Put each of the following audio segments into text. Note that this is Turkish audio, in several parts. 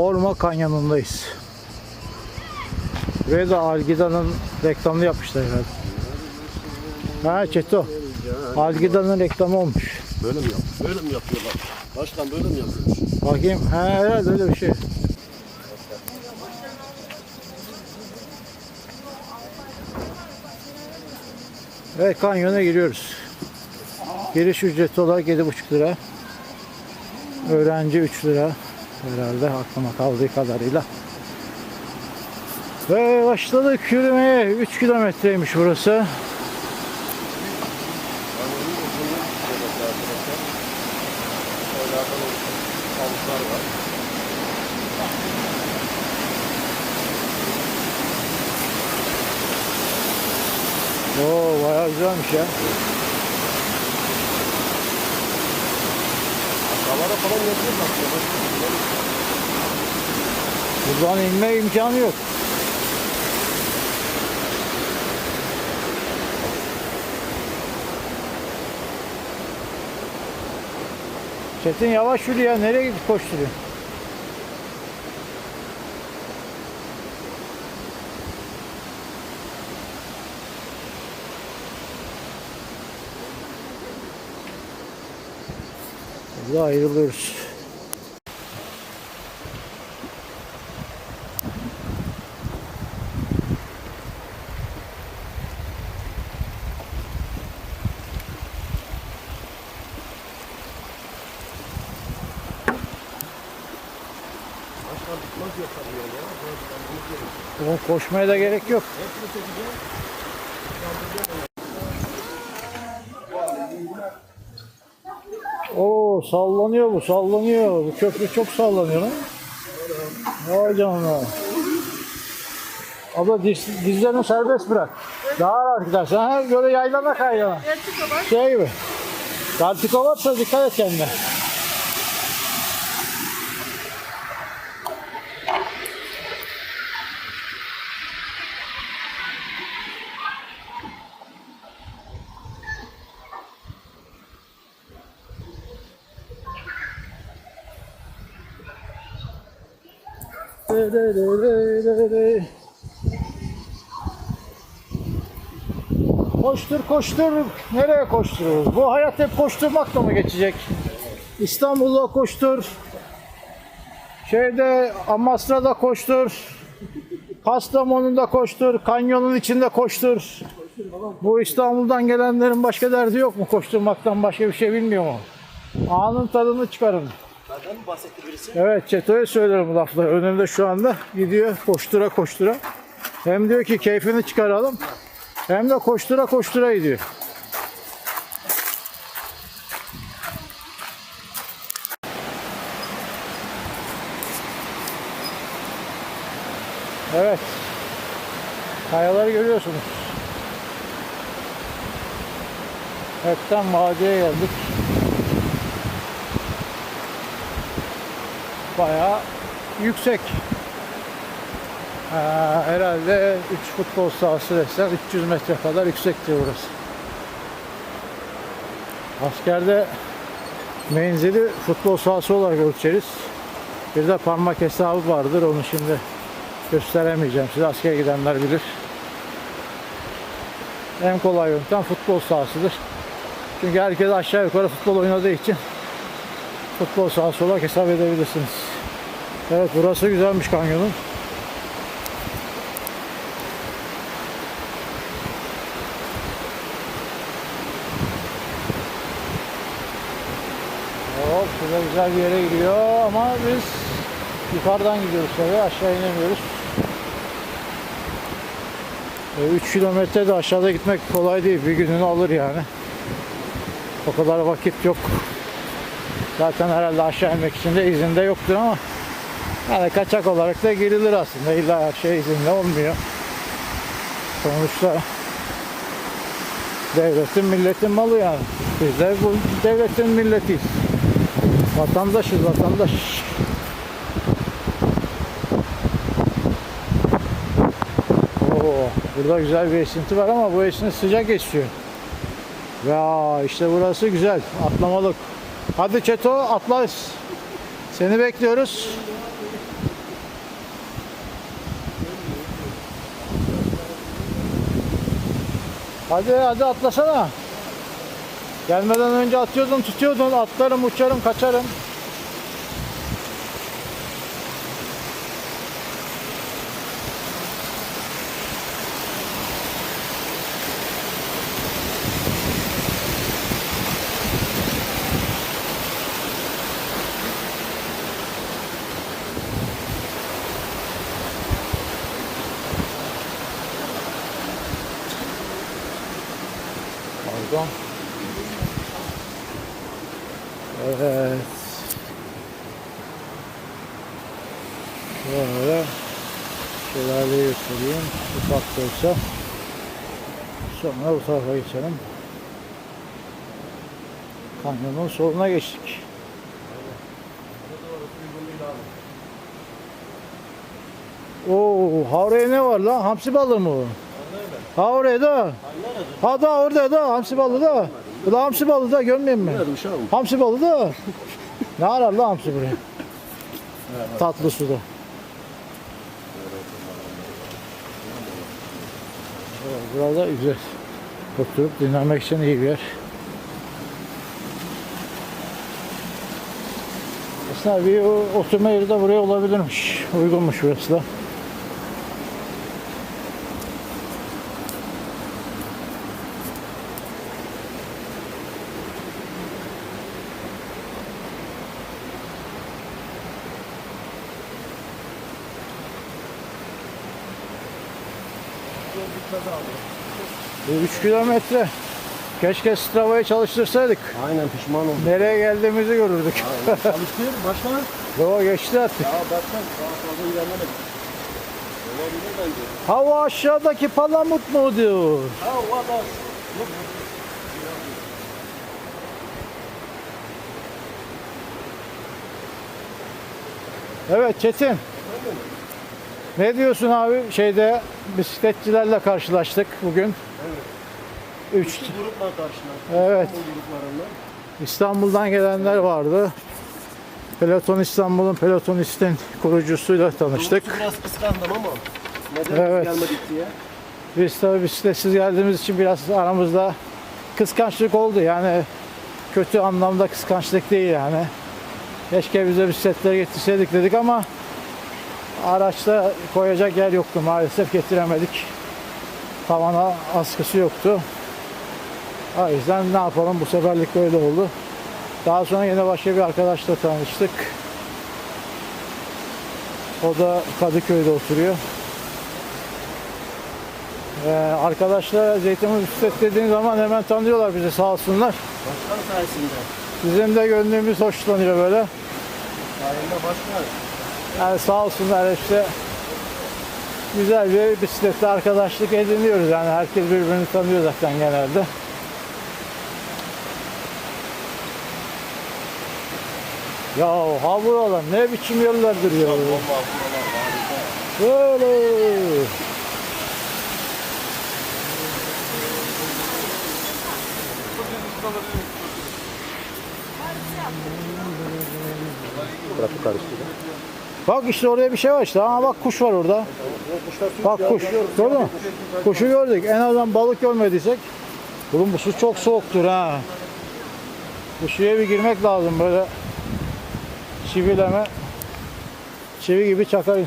Horma Kanyonu'ndayız. Ve de Algida'nın reklamını yapmışlar herhalde. Ha Çeto. Algida'nın reklamı olmuş. Böyle mi yap? Böyle mi yapıyorlar? Başkan böyle mi yapıyormuş? Bakayım. Ha herhalde öyle bir şey. Evet kanyona giriyoruz. Giriş ücreti olarak 7,5 lira. Öğrenci 3 lira. Herhalde aklıma kaldığı kadarıyla. Ve başladık yürümeye. 3 kilometreymiş burası. Oo bayağı güzelmiş ya. Aşağılara falan yazıyor bak. Buradan inme imkanı yok. Çetin yavaş yürü ya. Nereye gidip koşturuyor? Burada ayrılıyoruz. Başkan nasıl yapabiliyor ya? Ben bunu diyorum. O koşmaya da gerek yok. Hepsini çekeceğim. Oo sallanıyor bu sallanıyor. Bu köprü çok sallanıyor lan. Vay canına. Abla diz, dizlerini serbest bırak. Daha rahat gidersin. Ha, böyle yaylana kaylana. Şey gibi. Vertigo varsa dikkat et kendine. Koştur koştur. Nereye koşturuyoruz? Bu hayat hep koşturmakla mı geçecek? İstanbul'da koştur. Şeyde Amasra'da koştur. Kastamonu'da koştur. Kanyonun içinde koştur. Bu İstanbul'dan gelenlerin başka derdi yok mu? Koşturmaktan başka bir şey bilmiyor mu? Anın tadını çıkarın. Mi bahsetti birisi? Evet Çeto'ya söylüyorum bu lafları. Önümde şu anda gidiyor koştura koştura. Hem diyor ki keyfini çıkaralım. Hem de koştura koştura gidiyor. Evet. Kayaları görüyorsunuz. Hepten vadiye geldik. Bayağı yüksek. Ee, herhalde 3 futbol sahası desem 300 metre kadar yüksektir burası. Askerde menzili futbol sahası olarak ölçeriz. Bir de parmak hesabı vardır. Onu şimdi gösteremeyeceğim. Size askere gidenler bilir. En kolay yöntem futbol sahasıdır. Çünkü herkes aşağı yukarı futbol oynadığı için futbol sahası olarak hesap edebilirsiniz. Evet burası güzelmiş kanyonun. Hop şurada güzel bir yere gidiyor ama biz yukarıdan gidiyoruz tabii aşağı inemiyoruz. 3 kilometre de aşağıda gitmek kolay değil. Bir gününü alır yani. O kadar vakit yok. Zaten herhalde aşağı inmek için de izinde yoktur ama yani kaçak olarak da girilir aslında. İlla her şey izinle olmuyor. Sonuçta devletin milletin malı yani. Biz de bu devletin milletiyiz. Vatandaşız vatandaş. Oo, burada güzel bir esinti var ama bu esinti sıcak esiyor. Ya işte burası güzel. Atlamalık. Hadi Çeto atlarız. Seni bekliyoruz. Hadi hadi atlasana. Gelmeden önce atıyordun tutuyordun atlarım uçarım kaçarım. Pardon. Evet. Şöyle şelaleyi göstereyim. Ufak da olsa. Tarafa geçelim. Kanyonun soluna geçtik. Oo, havraya ne var lan? Hamsi balığı mı o? Havraya da. Ha da orada da hamsi balığı da. Bu da hamsi balığı da görmeyeyim mi? Hamsi balığı da. ne arar lan hamsi buraya? Tatlı suda. Burada güzel. Oturup dinlenmek için iyi bir yer. Aslında bir oturma yeri de buraya olabilirmiş. Uygunmuş burası da. Kilometre. Keşke Strava'yı çalıştırsaydık. Aynen pişman oldum. Nereye geldiğimizi görürdük. Çalıştır başkan. Yo geçti artık. Ya başkan daha fazla ilerlemedik. Olabilir bence. Hava aşağıdaki palamut mu diyor. Ha valla. Evet Çetin. Ne diyorsun abi şeyde bisikletçilerle karşılaştık bugün. Üç, İki grupla karşılaştık. Evet. İstanbul'dan gelenler vardı. Peloton İstanbul'un Pelotonist'in kurucusuyla tanıştık. Doğrusu biraz kıskandım ama. Neden Evet. gelmedik diye. Biz tabii bisikletsiz geldiğimiz için biraz aramızda kıskançlık oldu. Yani kötü anlamda kıskançlık değil yani. Keşke bize bisikletleri getirseydik dedik ama araçta koyacak yer yoktu maalesef getiremedik. Tavana askısı yoktu. O yüzden ne yapalım bu seferlik böyle oldu. Daha sonra yine başka bir arkadaşla tanıştık. O da Kadıköy'de oturuyor. Ee, arkadaşlar Zeytinburnu bisiklet dediğin zaman hemen tanıyorlar bizi sağ olsunlar. Başkan sayesinde. Bizim de gönlümüz hoşlanıyor böyle. Sayende başkan. Yani sağ olsunlar işte güzel bir bisikletle arkadaşlık ediniyoruz. Yani herkes birbirini tanıyor zaten genelde. Ya ha buralar ne biçim buralar harika. Böyle. Trafik karıştı. Bak işte oraya bir şey var işte. Aa bak kuş var orada. Bak kuş. Gördün mü? Kuşu gördük. En azından balık görmediysek. Oğlum bu su çok soğuktur ha. Bu suya bir girmek lazım böyle. Çivileme. Çivi gibi çakar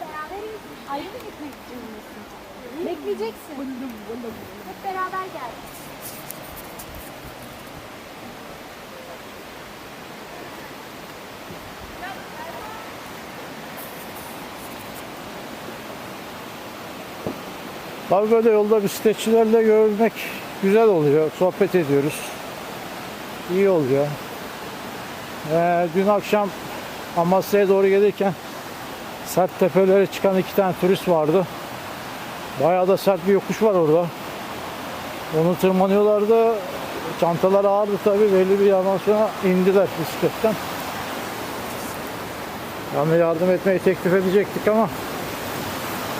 beraber ayrı mı gitmek? Bekleyeceksin. Hep beraber gel. Böyle yolda bisikletçilerle görmek güzel oluyor. Sohbet ediyoruz. İyi oluyor. Ee, dün akşam Amasya'ya doğru gelirken sert tepelere çıkan iki tane turist vardı. Bayağı da sert bir yokuş var orada. Onu tırmanıyorlardı. Çantalar ağırdı tabii. Belli bir yerden sonra indiler bisikletten. Yani yardım etmeyi teklif edecektik ama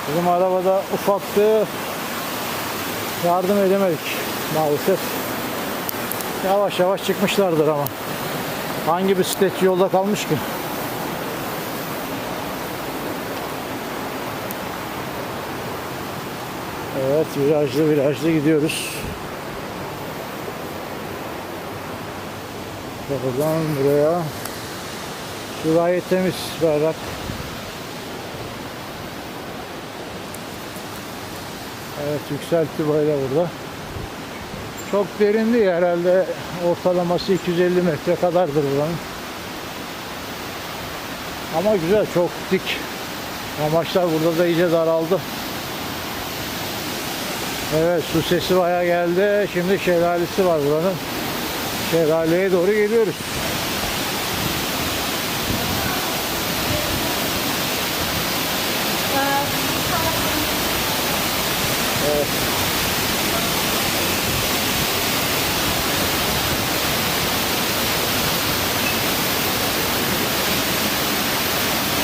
Bizim arabada ufaktı. Yardım edemedik maalesef yavaş yavaş çıkmışlardır ama hangi bisikletçi yolda kalmış ki? Evet virajlı virajlı gidiyoruz. Buradan buraya şu gayet temiz berrak. Evet yükselti böyle burada. Çok derin değil herhalde ortalaması 250 metre kadardır buranın. Ama güzel çok dik. Amaçlar burada da iyice daraldı. Evet su sesi bayağı geldi. Şimdi şelalesi var buranın. Şelaleye doğru geliyoruz.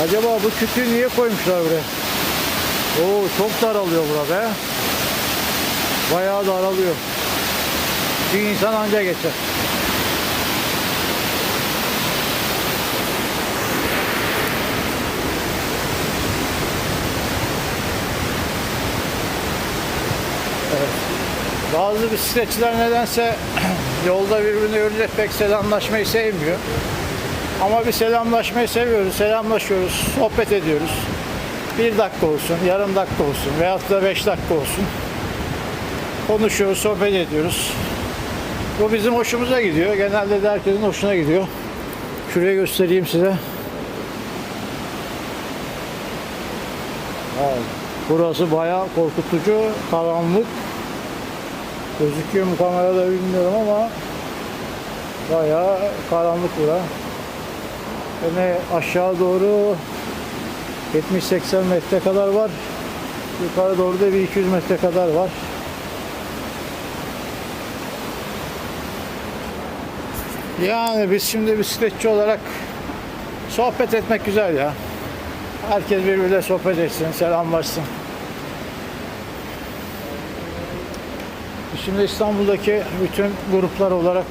Acaba bu kütüğü niye koymuşlar buraya? Oo çok daralıyor burada be. Bayağı daralıyor. Bir insan anca geçer. Evet. Bazı bisikletçiler nedense yolda birbirini görünce pek selamlaşmayı sevmiyor. Ama bir selamlaşmayı seviyoruz, selamlaşıyoruz, sohbet ediyoruz. Bir dakika olsun, yarım dakika olsun veyahut da beş dakika olsun. Konuşuyoruz, sohbet ediyoruz. Bu bizim hoşumuza gidiyor. Genelde de herkesin hoşuna gidiyor. Şuraya göstereyim size. Burası bayağı korkutucu, karanlık. Gözüküyor mu kamerada bilmiyorum ama bayağı karanlık bura. Yani aşağı doğru 70-80 metre kadar var. Yukarı doğru da bir 200 metre kadar var. Yani biz şimdi bisikletçi olarak sohbet etmek güzel ya. Herkes birbiriyle sohbet etsin, selamlaşsın. Şimdi İstanbul'daki bütün gruplar olarak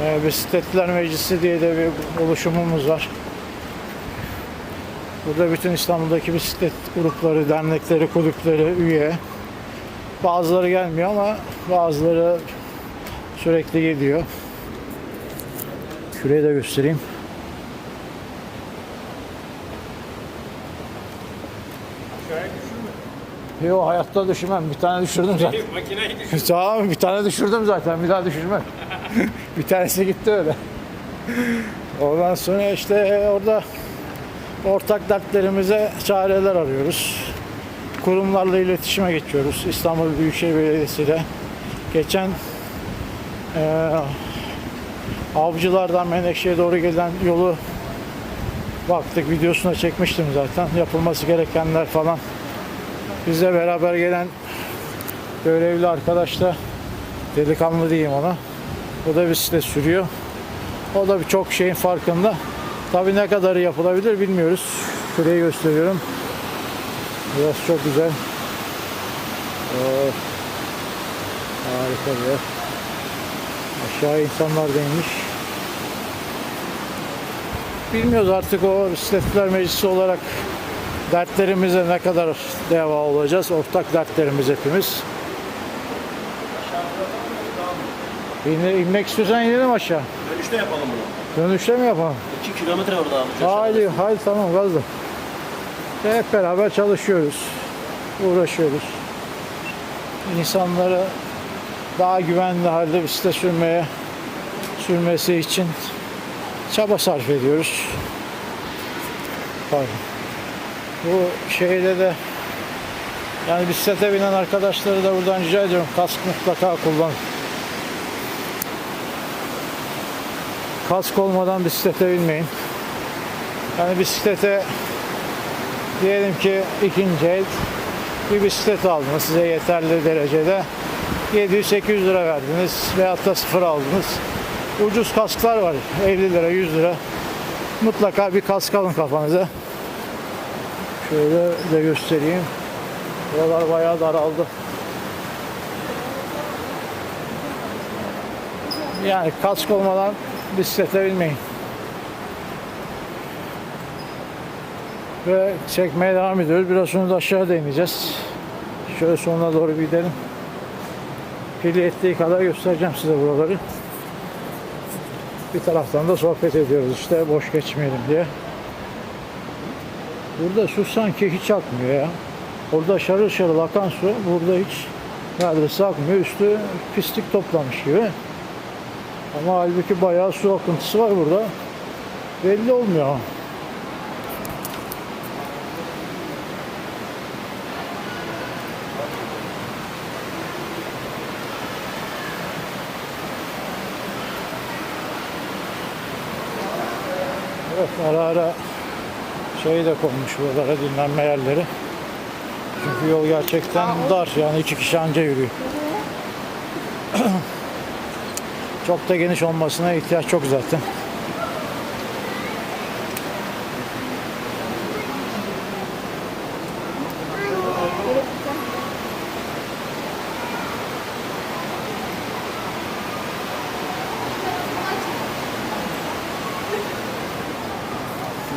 e, Bisikletliler Meclisi diye de bir oluşumumuz var. Burada bütün İstanbul'daki bisiklet grupları, dernekleri, kulüpleri üye. Bazıları gelmiyor ama bazıları sürekli geliyor. Şurayı da göstereyim. Yok hayatta düşürmem. Bir tane düşürdüm zaten. Makineyi düşün. tamam bir tane düşürdüm zaten. Bir daha düşürmem. bir tanesi gitti öyle. Ondan sonra işte orada ortak dertlerimize çareler arıyoruz. Kurumlarla iletişime geçiyoruz. İstanbul Büyükşehir Belediyesi ile. Geçen eee Avcılardan Menekşe'ye doğru gelen yolu baktık videosuna çekmiştim zaten. Yapılması gerekenler falan. Bizle beraber gelen görevli arkadaş da delikanlı diyeyim ona. O da bisiklet sürüyor. O da birçok şeyin farkında. Tabii ne kadarı yapılabilir bilmiyoruz. Şurayı gösteriyorum. Burası çok güzel. Oh. Harika bir yer. Aşağı insanlar da inmiş. Bilmiyoruz artık o bisikletler meclisi olarak dertlerimize ne kadar deva olacağız. Ortak dertlerimiz hepimiz. İne, inmek istiyorsan inelim aşağı. Dönüşte yapalım bunu. Dönüşte mi yapalım? 2 kilometre orada abi. Haydi, haydi tamam gazla. Hep beraber çalışıyoruz. Uğraşıyoruz. İnsanlara daha güvenli halde bisiklet sürmeye sürmesi için çaba sarf ediyoruz. Pardon. Bu şeyde de yani bisiklete binen arkadaşları da buradan rica ediyorum kask mutlaka kullan. Kask olmadan bisiklete binmeyin. Yani bisiklete diyelim ki ikinci el bir bisiklet aldınız size yeterli derecede 700-800 lira verdiniz veyahut da sıfır aldınız. Ucuz kasklar var 50 lira 100 lira. Mutlaka bir kask alın kafanıza. Şöyle de göstereyim. Buralar bayağı daraldı. Yani kask olmadan bisiklete binmeyin. Ve çekmeye devam ediyoruz. Biraz sonra da aşağıda ineceğiz. Şöyle sonuna doğru gidelim. Pili ettiği kadar göstereceğim size buraları. Bir taraftan da sohbet ediyoruz işte boş geçmeyelim diye. Burada su sanki hiç akmıyor ya. Orada şarıl şarıl akan su burada hiç neredeyse akmıyor. Üstü pislik toplamış gibi. Ama halbuki bayağı su akıntısı var burada. Belli olmuyor. Evet ara ara şey de konmuş buralara dinlenme yerleri. Çünkü yol gerçekten dar yani iki kişi anca yürüyor. Çok da geniş olmasına ihtiyaç yok zaten.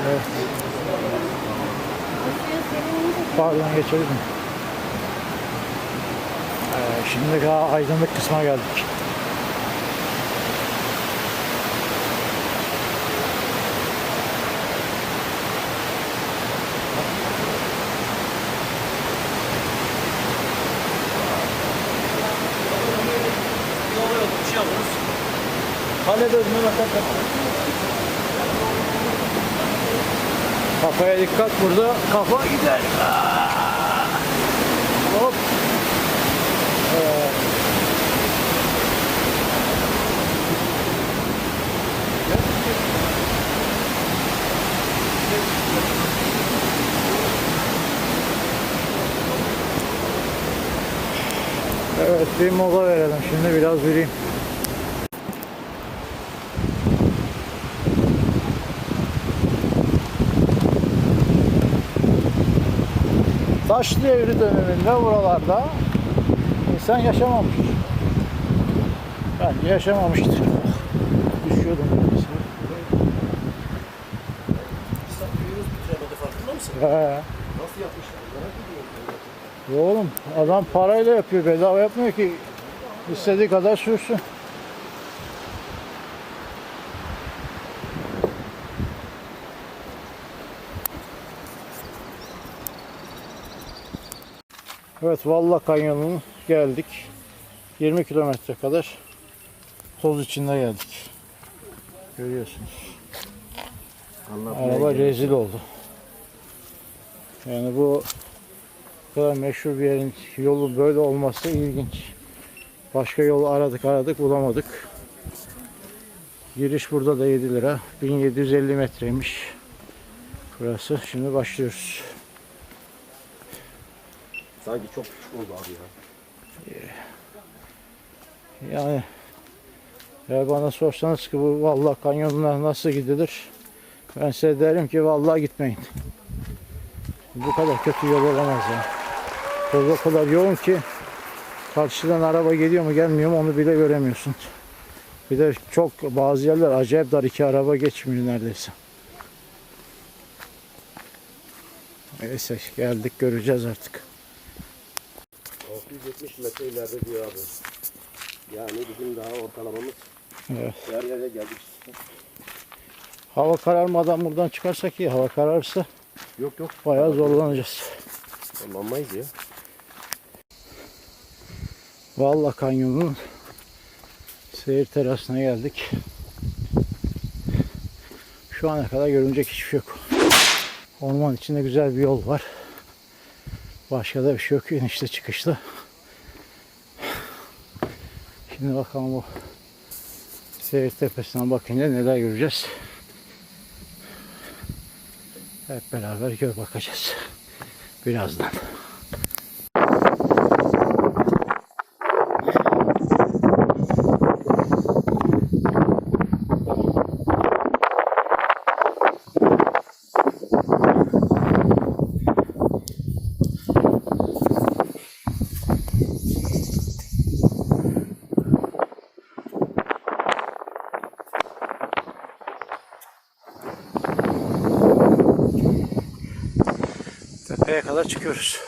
Evet. Pardon geçelim? Ee, şimdi daha aydınlık kısma geldik. Kafaya dikkat burada. Kafa gider. Aa! Hop. Ee, Evet bir mola verelim şimdi biraz yürüyeyim. Taşlı devri döneminde buralarda insan yaşamamış. Bence yaşamamıştır. Düşüyordum. İnsan köyümüz bitiremedi farkında mısın? He. Nasıl yapmışlar? Merak ediyorum. Ya Oğlum adam parayla yapıyor bedava yapmıyor ki istediği kadar sürsün. Evet Valla Kanyonu'na geldik. 20 kilometre kadar toz içinde geldik. Görüyorsunuz. Araba rezil oldu. Yani bu kadar meşhur bir yerin yolu böyle olması ilginç. Başka yol aradık aradık bulamadık. Giriş burada da 7 lira. 1750 metreymiş. Burası. Şimdi başlıyoruz. Sanki çok küçük oldu abi ya. Yani eğer bana sorsanız ki bu vallahi kanyonuna nasıl gidilir? Ben size derim ki vallahi gitmeyin. Bu kadar kötü yol olamaz ya. Toz o kadar yoğun ki karşıdan araba geliyor mu gelmiyor mu onu bile göremiyorsun. Bir de çok bazı yerler acayip dar iki araba geçmiyor neredeyse. Neyse geldik göreceğiz artık. 670 metre ileride diyor abi. Yani bizim daha ortalamamız Evet. yer yere geldik. Hava kararmadan buradan çıkarsak iyi. Hava kararsa Yok yok. bayağı zorlanacağız. Olmanmayız ya. Valla Kanyonu'nun seyir terasına geldik. Şu ana kadar görünecek hiçbir şey yok. Orman içinde güzel bir yol var. Başka da bir şey yok. İnişli çıkışlı. Şimdi bakalım bu seyir tepesinden bakınca neler göreceğiz. Hep beraber gör bakacağız. Birazdan. Tepeye kadar çıkıyoruz.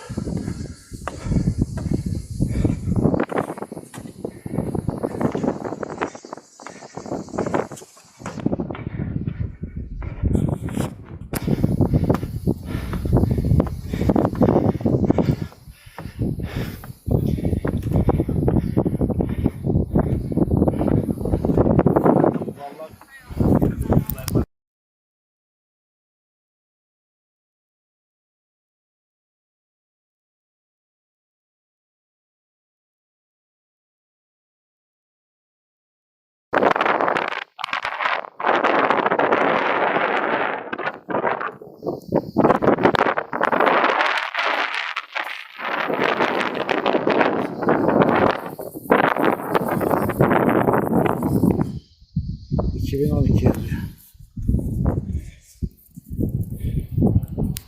2012 yazıyor.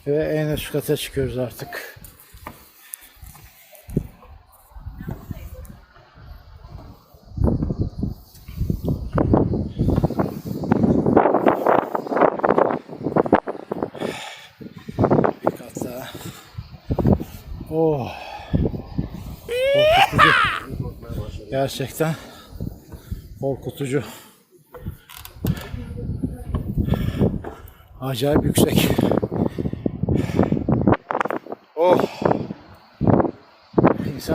Ve en üst kata çıkıyoruz artık. Bir kat daha. Oh. Korkutucu. Gerçekten korkutucu. Acayip yüksek. Oh.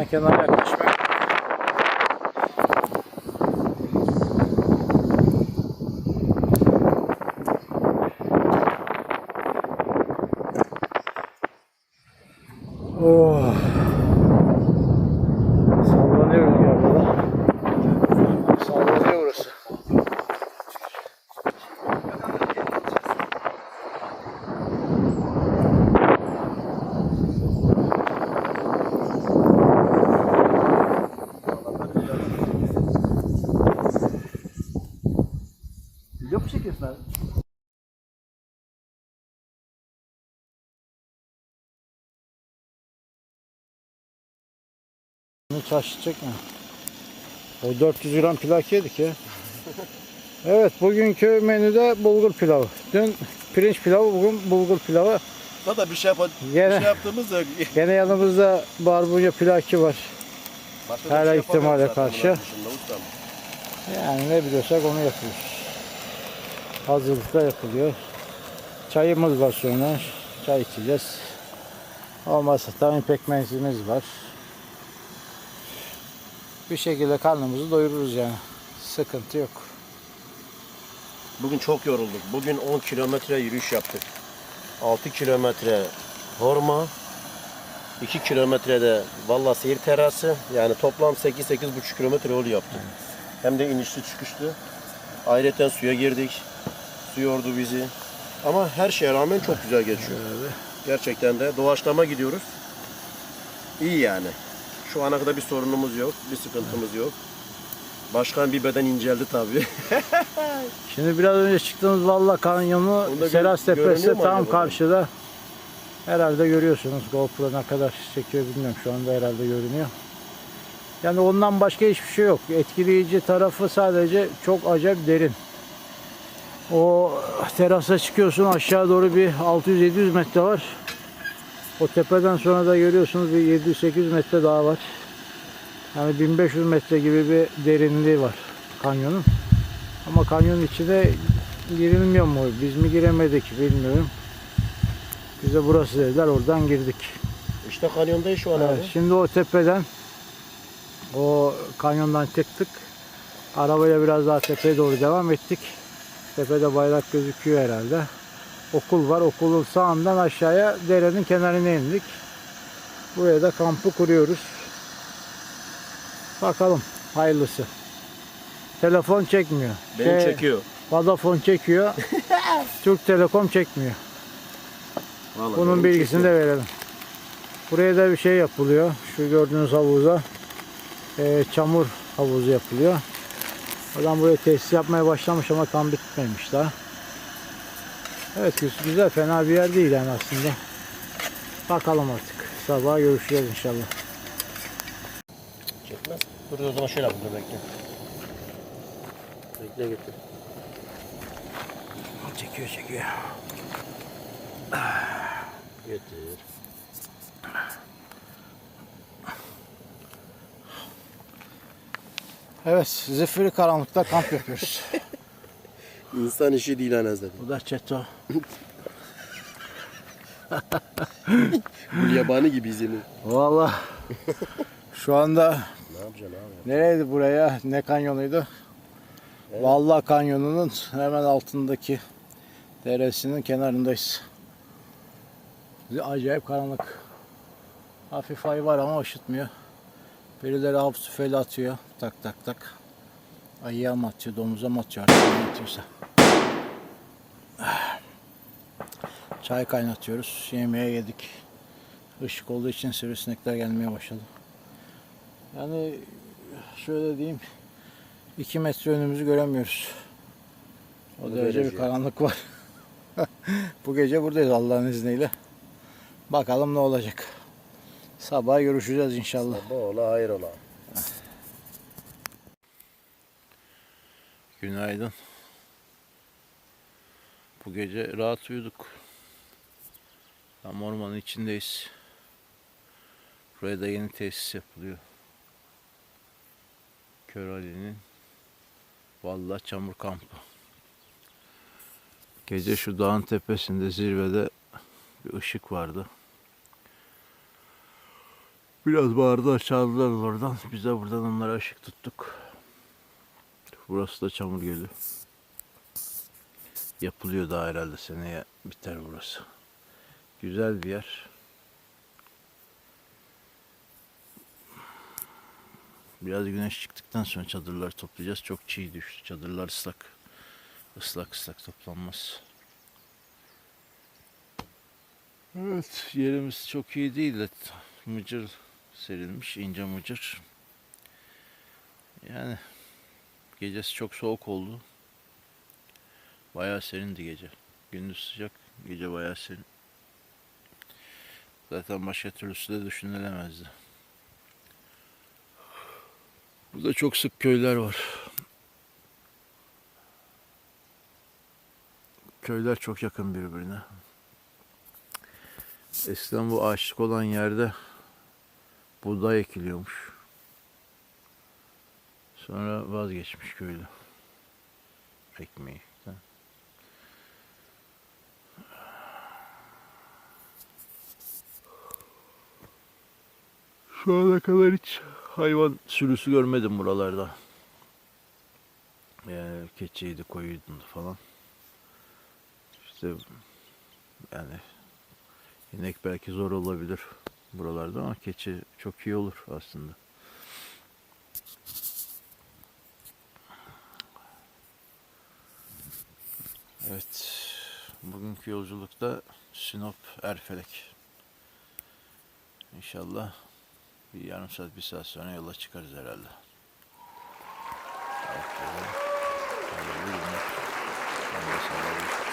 İnsan kenara yaklaşmak. Oh. Sallanıyor rüzgar burada. Sallanıyor burası. Mu çekiyorsun abi? Bunu taşıyacak mı? O 400 gram plak yedik ya. Evet bugünkü menüde bulgur pilavı. Dün pirinç pilavı, bugün bulgur pilavı. Zaten bir şey, yap bir Gene- şey yaptığımız da yok. Gene yanımızda barbunya plaki var. Başka Her bir şey ihtimale karşı. bunun dışında ustam. Yani ne biliyorsak onu yapıyoruz. Hazırlıkta yapılıyor. Çayımız var sonra. Çay içeceğiz. Olmazsa tabii pekmezimiz var. Bir şekilde karnımızı doyururuz yani. Sıkıntı yok. Bugün çok yorulduk. Bugün 10 kilometre yürüyüş yaptık. 6 kilometre horma, 2 kilometrede valla seyir terası. Yani toplam 8-8,5 kilometre yol yaptık. Hem de inişli çıkışlı. Ayrıca suya girdik. Su yordu bizi. Ama her şeye rağmen çok güzel geçiyor. Gerçekten de doğaçlama gidiyoruz. İyi yani. Şu ana kadar bir sorunumuz yok, bir sıkıntımız yok. Başkan bir beden inceldi tabii. Şimdi biraz önce çıktığımız Valla Kanyonu gö- Seras Tepesi görünüyor mu tam acaba? karşıda. Herhalde görüyorsunuz. GoPro ne kadar çekiyor bilmiyorum. Şu anda herhalde görünüyor. Yani ondan başka hiçbir şey yok. Etkileyici tarafı sadece çok acayip derin. O terasa çıkıyorsun aşağı doğru bir 600-700 metre var. O tepeden sonra da görüyorsunuz bir 700-800 metre daha var. Yani 1500 metre gibi bir derinliği var kanyonun. Ama kanyon içine girilmiyor mu? Biz mi giremedik bilmiyorum. Bize burası dediler oradan girdik. işte kanyondayız şu an Evet, abi. şimdi o tepeden o kanyondan çıktık. Arabayla biraz daha tepeye doğru devam ettik. Tepede bayrak gözüküyor herhalde. Okul var. Okulun sağından aşağıya derenin kenarına indik. Buraya da kampı kuruyoruz. Bakalım hayırlısı. Telefon çekmiyor. Beni Şey, çekiyor. Vodafone çekiyor. Türk Telekom çekmiyor. Vallahi Bunun bilgisini çekiyor. de verelim. Buraya da bir şey yapılıyor. Şu gördüğünüz havuza eee, çamur havuzu yapılıyor. Adam buraya tesis yapmaya başlamış ama tam bitmemiş daha. Evet güz- güzel fena bir yer değil yani aslında. Bakalım artık. Sabah görüşeceğiz inşallah. Çekmez. Dur o zaman şöyle yapalım bekle. Bekle getir. Çekiyor çekiyor. Getir. Evet zifiri karanlıkta kamp yapıyoruz. İnsan işi değil anasını. Bu da çeto. Bu yabani gibiyiz yemin. Valla şu anda Ne yapacaksın abi? Nereydi buraya? Ne kanyonuydu? Vallahi kanyonunun hemen altındaki deresinin kenarındayız. Acayip karanlık. Hafif ay var ama ışıtmıyor. Birileri av tüfeğiyle atıyor. Tak tak tak. Ayıya mı atıyor, domuza mı atıyor artık ne atıyorsa. Çay kaynatıyoruz. Yemeğe yedik. Işık olduğu için sivrisinekler gelmeye başladı. Yani şöyle diyeyim 2 metre önümüzü göremiyoruz. O Bu derece bir karanlık var. Bu gece buradayız Allah'ın izniyle. Bakalım ne olacak. Sabah görüşeceğiz inşallah. Bu ola hayır ola. Günaydın. Bu gece rahat uyuduk. Tam ormanın içindeyiz. Buraya da yeni tesis yapılıyor. Kör Ali'nin Valla Çamur Kampı. Gece şu dağın tepesinde zirvede bir ışık vardı. Biraz bağırdılar çağırdılar oradan. Biz de buradan onlara ışık tuttuk. Burası da Çamur Gölü. Yapılıyor daha herhalde seneye biter burası. Güzel bir yer. Biraz güneş çıktıktan sonra çadırları toplayacağız. Çok çiğ düştü. Çadırlar ıslak. Islak ıslak toplanmaz. Evet yerimiz çok iyi değil de mıcır serilmiş. ince mıcır. Yani Gecesi çok soğuk oldu. Bayağı serindi gece. Gündüz sıcak, gece bayağı serin. Zaten başka türlüsü de düşünülemezdi. Burada çok sık köyler var. Köyler çok yakın birbirine. Eskiden bu ağaçlık olan yerde buğday ekiliyormuş. Sonra vazgeçmiş köylü. Ekmeği. Şu ana kadar hiç hayvan sürüsü görmedim buralarda. Yani keçiydi, koyuydu falan. İşte yani inek belki zor olabilir buralarda ama keçi çok iyi olur aslında. Evet. Bugünkü yolculukta Sinop Erfelek. İnşallah bir yarım saat bir saat sonra yola çıkarız herhalde. Hayırlı günler. Ben de